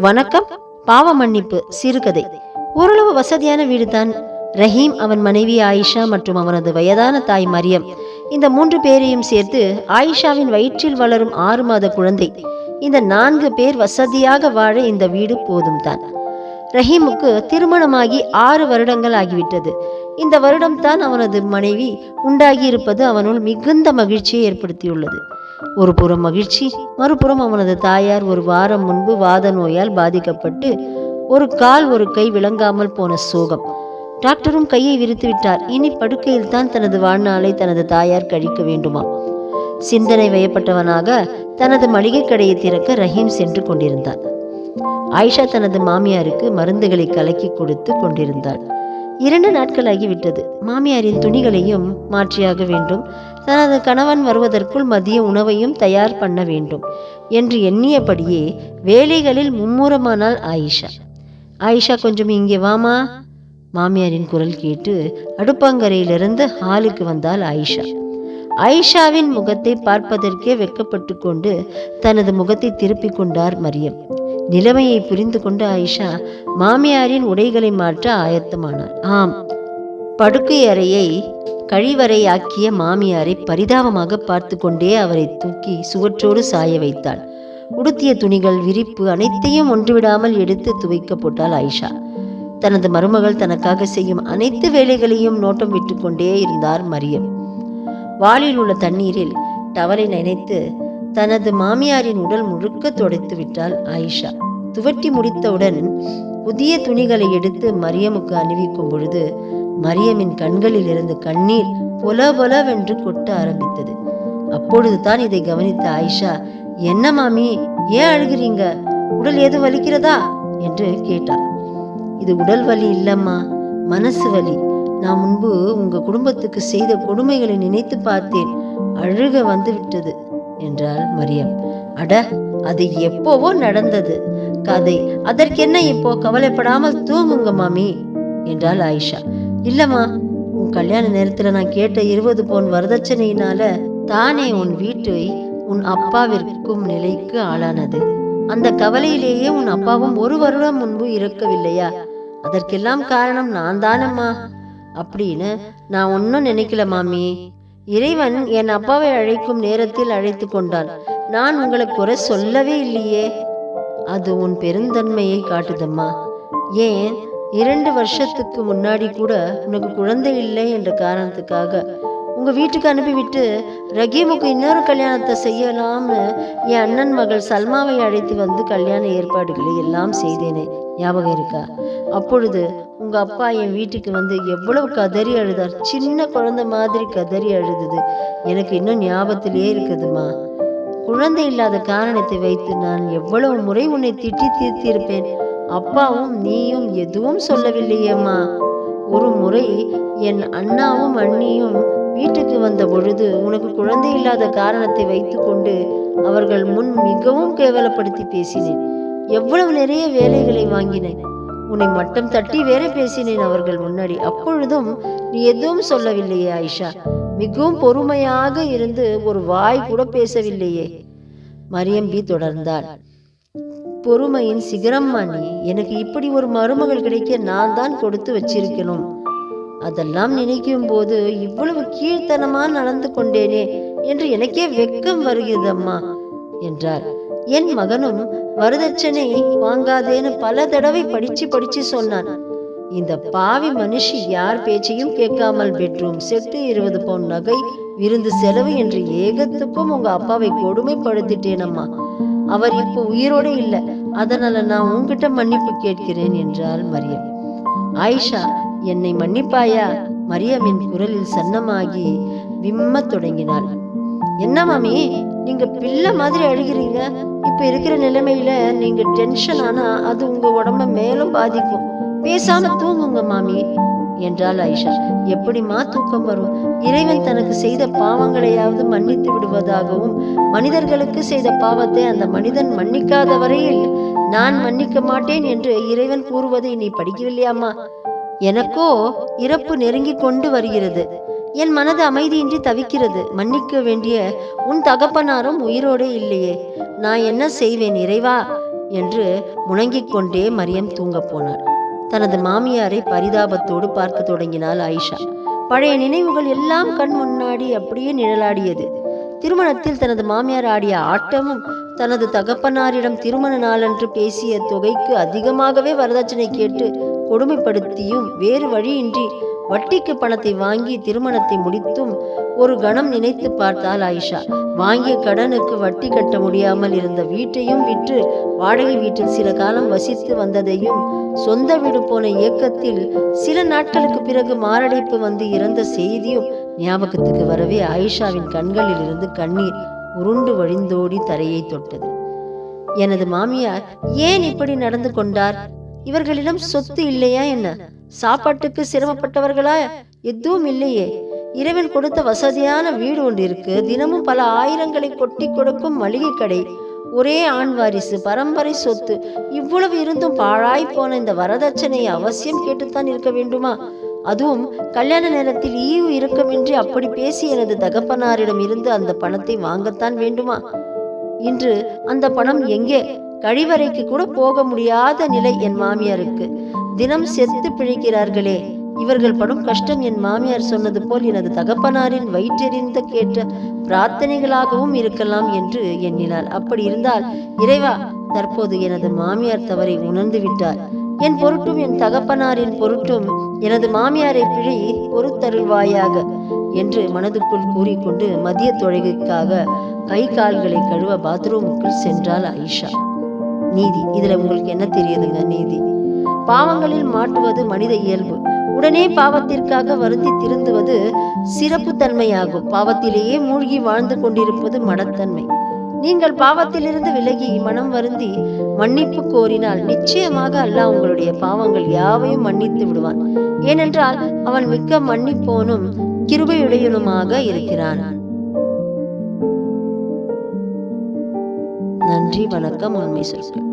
வணக்கம் பாவ மன்னிப்பு சிறுகதை. ஓரளவு வசதியான வீடுதான். ரஹீம் அவன் மனைவி ஆயிஷா மற்றும் அவனது வயதான தாய் மரியம். இந்த மூன்று பேரையும் சேர்த்து ஆயிஷாவின் வயிற்றில் வளரும் ஆறு மாத குழந்தை. இந்த நான்கு பேர் வசதியாக வாழ இந்த வீடு போதும் தான் ரஹீமுக்கு திருமணமாகி ஆறு வருடங்கள் ஆகிவிட்டது. இந்த வருடம்தான் அவனது மனைவி உண்டாகி இருப்பது அவனுள் மிகுந்த மகிழ்ச்சியை ஏற்படுத்தியுள்ளது. ஒரு புறம் மகிழ்ச்சி மறுபுறம் அவனது தாயார் ஒரு வாரம் முன்பு வாத நோயால் பாதிக்கப்பட்டு ஒரு கால் ஒரு கை விளங்காமல் போன சோகம். டாக்டரும் கையை விரித்து விட்டார். இனி படுக்கையில் தான் தனது வாழ்நாளை தனது தாயார் கழிக்க வேண்டுமா? சிந்தனை வயப்பட்டவனாக தனது மளிகை கடையை திறக்க ரஹீம் சென்று கொண்டிருந்தான் ஆயிஷா தனது மாமியாருக்கு மருந்துகளை கலக்கி கொடுத்து கொண்டிருந்தாள். இரண்டு நாட்களாகிவிட்டது. மாமியாரின் துணிகளையும் மாற்றியாக வேண்டும். தனது கணவன் வருவதற்குள் மதிய உணவையும் தயார் பண்ண வேண்டும் என்று எண்ணியபடியே வேலைகளில் மும்முரமானாள் ஆயிஷா. ஆயிஷா கொஞ்சம் இங்கே வாமா மாமியாரின் குரல் கேட்டு அடுப்பங்கரையிலிருந்து ஹாலுக்கு வந்தாள் ஆயிஷா. ஆயிஷாவின் முகத்தை பார்ப்பதற்கே வெட்கப்பட்டு கொண்டு தனது முகத்தை திருப்பிக் கொண்டார் மரியம். நிலைமையை புரிந்து கொண்ட ஆயிஷா மாமியாரின் உடைகளை மாற்ற ஆயத்தமானார் ஆம் படுக்கை அறையை கழிவறையாக்கிய மாமியாரை பரிதாபமாக பார்த்து கொண்டே அவரை தூக்கி சுவற்றோடு சாய வைத்தாள். உடுத்திய துணிகள் விரிப்பு அனைத்தையும் ஒன்றுவிடாமல் எடுத்து துவைக்க போட்டாள் ஆயிஷா. தனது மருமகள் தனக்காக செய்யும் அனைத்து வேலைகளையும் நோட்டம் விட்டுக்கொண்டே இருந்தார் மரியம். வாளில் உள்ள தண்ணீரில் டவலை நினைத்து தனது மாமியாரின் உடல் முழுக்க துடைத்து விட்டாள் ஆயிஷா. துவட்டி முடித்தவுடன் புதிய துணிகளை எடுத்து மரியமுக்கு அணிவிக்கும் பொழுது மரியமின் கண்களில் இருந்து கண்ணீர் பொல பொலவென்று கொட்ட ஆரம்பித்தது. அப்பொழுதுதான் இதை கவனித்த ஆயிஷா என்ன மாமி ஏன் அழுகிறீங்க? உடல் எது வலிக்கிறதா? என்று கேட்டார் இது உடல் வலி இல்லம்மா மனசு வலி. நான் முன்பு உங்க குடும்பத்துக்கு செய்த கொடுமைகளை நினைத்து பார்த்தேன். அழுக வந்து விட்டது என்றாள் மரியம். அட அது எப்போவோ நடந்தது. கதை. அதற்கென்ன இப்போ? கவலைப்படாமல் தூங்குங்க மாமி என்றாள் ஆயிஷா. இல்லம்மா உன் கல்யாண நேரத்துல நான் கேட்ட இருபது பவுன் வரதட்சணையினால தானே உன் வீட்டை உன் அப்பா விற்கும் நிலைக்கு ஆளானது. அந்த கவலையிலேயே உன் அப்பாவும் ஒரு வருடம் முன்பு இறக்கவில்லையா? அதற்கெல்லாம் காரணம் நான் தானம்மா. அப்படின்னு நான் ஒன்றும் நினைக்கல மாமி. இறைவன் என் அப்பாவை அழைக்கும் நேரத்தில் அழைத்து கொண்டான். நான் உங்களை குறை சொல்லவே இல்லையே. அது உன் பெருந்தன்மையை காட்டுதம்மா. ஏன்? இரண்டு வருஷத்துக்கு முன்னாடி கூட உனக்கு குழந்தை இல்லை என்ற காரணத்துக்காக உங்க வீட்டுக்கு அனுப்பிவிட்டு ரகீமுக்கு இன்னொரு கல்யாணத்தை செய்யலாம்னு என் அண்ணன் மகள் சல்மாவை அழைத்து வந்து கல்யாண ஏற்பாடுகளை எல்லாம் செய்தேனே. ஞாபகம் இருக்கா? அப்பொழுது உங்க அப்பா என் வீட்டுக்கு வந்து எவ்வளவு கதறி அழுதார். சின்ன குழந்தை மாதிரி கதறி அழுதுது. எனக்கு இன்னும் ஞாபகத்திலே இருக்குதுமா. குழந்தை இல்லாத காரணத்தை வைத்து நான் எவ்வளவு முறை உன்னை திட்டி தீர்த்திருப்பேன். அப்பாவும் நீயும் எதுவும் சொல்லவில்லையேம்மா. ஒரு முறை என் அண்ணாவும் அண்ணியும் வீட்டுக்கு வந்த பொழுது உனக்கு குழந்தை இல்லாத காரணத்தை வைத்துக்கொண்டு அவர்கள் முன் மிகவும் கேவலப்படுத்தி பேசினேன். எவ்வளவு நிறைய வேலைகளை வாங்கினேன். உன்னை மட்டம் தட்டி வேற பேசினேன் அவர்கள் முன்னாடி. அப்பொழுதும் நீ எதுவும் சொல்லவில்லையே ஆயிஷா. மிகவும் பொறுமையாக இருந்து ஒரு வாய் கூட பேசவில்லையே. மரியம்பி தொடர்ந்தாள். பொறுமையின் சிகரம்மா நீ எனக்கு இப்படி ஒரு மருமகள் கிடைக்க நான் தான் கொடுத்து வச்சிருக்கணும். அதெல்லாம் நினைக்கும் போது இவ்வளவு கீழ்த்தனமா நடந்து கொண்டேனே என்று எனக்கே வெக்கம் வருகிறதம்மா என்றார். என் மகனும் வரதட்சணை வாங்காதேன்னு பல தடவை படிச்சு படிச்சு சொன்னான். இந்த பாவி மனுஷி யார் பேச்சையும் கேட்காமல் பெட்ரூம் செட்டு இருபது பவுன் நகை விருந்து செலவு என்று ஏகத்துக்கும் உங்க அப்பாவை கொடுமைப்படுத்திட்டேனம்மா. அவர் இப்போ உயிரோட இல்லை. அதனால நான் உன்கிட்ட மன்னிப்பு கேட்கிறேன் என்றாள் மரியம். ஆயிஷா என்னை மன்னிப்பாயா? மரியமின் குரலில் சன்னமாகி விம்மத் தொடங்கினாள். என்ன மாமி நீங்க பிள்ளை மாதிரி அழுகிறீங்க. இப்ப இருக்கிற நிலைமையில நீங்க டென்ஷன் ஆனா அது உங்க உடம்ப மேலும் பாதிக்கும். பேசாம தூங்குங்க மாமி. என்றாள் ஐஷா எப்படிம்மா தூக்கம் வரும்? இறைவன் தனக்கு செய்த பாவங்களையாவது மன்னித்து விடுவதாகவும் மனிதர்களுக்கு செய்த பாவத்தை அந்த மனிதன் மன்னிக்காத வரையில் நான் மன்னிக்க மாட்டேன் என்று இறைவன் கூறுவதை நீ படிக்கவில்லையாம்மா? எனக்கோ இறப்பு நெருங்கிக் கொண்டு வருகிறது. என் மனது அமைதியின்றி தவிக்கிறது. மன்னிக்க வேண்டிய உன் தகப்பனாரும் உயிரோடு இல்லையே. நான் என்ன செய்வேன் இறைவா? என்று முணங்கிக் கொண்டே மரியம் தூங்கப் போனார் தனது மாமியாரை பரிதாபத்தோடு பார்க்க தொடங்கினாள் ஆயிஷா. பழைய நினைவுகள் எல்லாம் கண் முன்னாடி அப்படியே நிழலாடியது. திருமணத்தில் தனது மாமியார் ஆடிய ஆட்டமும் தனது தகப்பனாரிடம் திருமண நாளன்று பேசிய தொகைக்கு அதிகமாகவே வரதட்சணை கேட்டு கொடுமைப்படுத்தியும் வேறு வழியின்றி வட்டிக்கு பணத்தை வாங்கி திருமணத்தை முடித்தும் ஒரு கணம் நினைத்து பார்த்தாள் ஆயிஷா. வாங்கிய கடனுக்கு வட்டி கட்ட முடியாமல் இருந்த வீட்டையும் விற்று வாடகை வீட்டில் சில காலம் வசித்து வந்ததையும் சொந்த வீடு போன இயக்கத்தில் சில நாட்களுக்கு பிறகு மாரடைப்பு வந்து இறந்த செய்தியும் ஞாபகத்துக்கு வரவே ஆயிஷாவின் கண்களில் இருந்து கண்ணீர் உருண்டு வழிந்தோடி தரையை தொட்டது. எனது மாமியார் ஏன் இப்படி நடந்து கொண்டார்? இவர்களிடம் சொத்து இல்லையா என்ன? சாப்பாட்டுக்கு சிரமப்பட்டவர்களா? எதுவும் இல்லையே. இறைவன் கொடுத்த வசதியான வீடு ஒன்று இருக்கு தினமும் பல ஆயிரங்களை கொட்டி கொடுக்கும் மளிகை கடை. ஒரே ஆண் வாரிசு பரம்பரை சொத்து. இவ்வளவு இருந்தும் பாழாய் போன இந்த வரதட்சணை அவசியம் கேட்டுத்தான் இருக்க வேண்டுமா? அதுவும் கல்யாண நேரத்தில் ஈவு இருக்கமின்றி அப்படி பேசி எனது தகப்பனாரிடம் இருந்து அந்த பணத்தை வாங்கத்தான் வேண்டுமா? இன்று அந்த பணம் எங்கே? கழிவறைக்கு கூட போக முடியாத நிலை என் மாமியாருக்கு. தினம் செத்து பிழைக்கிறார்களே. இவர்கள் படும் கஷ்டம் என் மாமியார் சொன்னது போல் எனது தகப்பனாரின் வயிற்றெறிந்த கேட்ட பிரார்த்தனைகளாகவும் இருக்கலாம் என்று எண்ணினார். அப்படி இருந்தால் இறைவா தற்போது எனது மாமியார் தவறை உணர்ந்து விட்டார். என் பொருட்டும் என் தகப்பனாரின் பொருட்டும் எனது மாமியாரை பிழை பொறுத்தருள்வாயாக என்று மனதுக்குள் கூறிக்கொண்டு மதிய தொழுகைக்காக கை கால்களை கழுவ பாத்ரூமுக்குள் சென்றாள் ஆயிஷா. நீதி இதுல உங்களுக்கு என்ன தெரியுதுங்க நீதி? பாவங்களில் மாட்டுவது மனித இயல்பு. உடனே பாவத்திற்காக வருந்தி திருந்துவது சிறப்பு தன்மையாகும் பாவத்திலேயே மூழ்கி வாழ்ந்து கொண்டிருப்பது மடத்தன்மை. நீங்கள் பாவத்திலிருந்து விலகி மனம் வருந்தி மன்னிப்பு கோரினால் நிச்சயமாக அல்லாஹ் உங்களுடைய பாவங்கள் யாவையும் மன்னித்து விடுவான். ஏனென்றால் அவன் மிக்க மன்னிப்போனும் கிருபையுடையனுமாக இருக்கிறான். நன்றி வணக்கம் உண்மை சொற்கள்.